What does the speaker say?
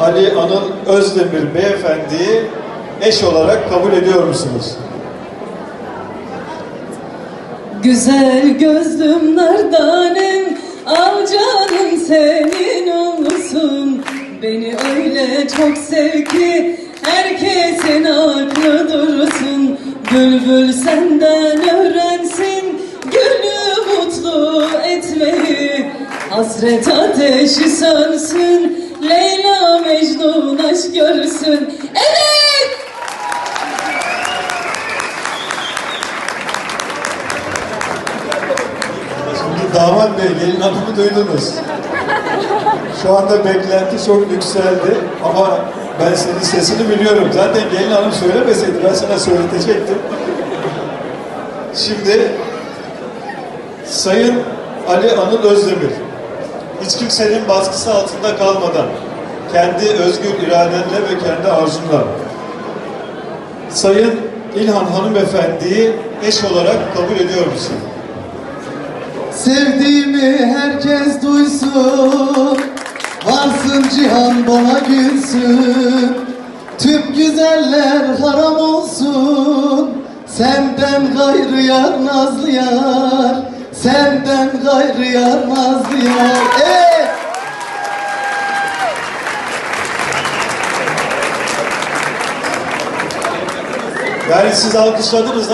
Ali Anıl Özdemir beyefendiyi eş olarak kabul ediyor musunuz? Güzel gözlüm nardanem Al canım senin olsun. Beni öyle çok sev ki Herkesin aklı dursun. Bülbül senden öğrensin Gülü mutlu etmeyi. Hasret ateşi sönsün Leyla Aşk görsün Evet! Şimdi damat bey, gelin hanımı duydunuz. Şu anda beklenti çok yükseldi ama ben senin sesini biliyorum. Zaten gelin hanım söylemeseydi ben sana söyletecektim. Şimdi Sayın Ali Anıl Özdemir, hiç kimsenin baskısı altında kalmadan, kendi özgür iradenle ve kendi arzunla Sayın İlhan hanımefendiyi eş olarak kabul ediyor musun? Sevdiğimi herkes duysun Varsın cihan bana gülsün Tüm güzeller haram olsun Senden gayrı yar nazlı yar Senden gayrı yar nazlı yar Evet! Yani siz alkışladınız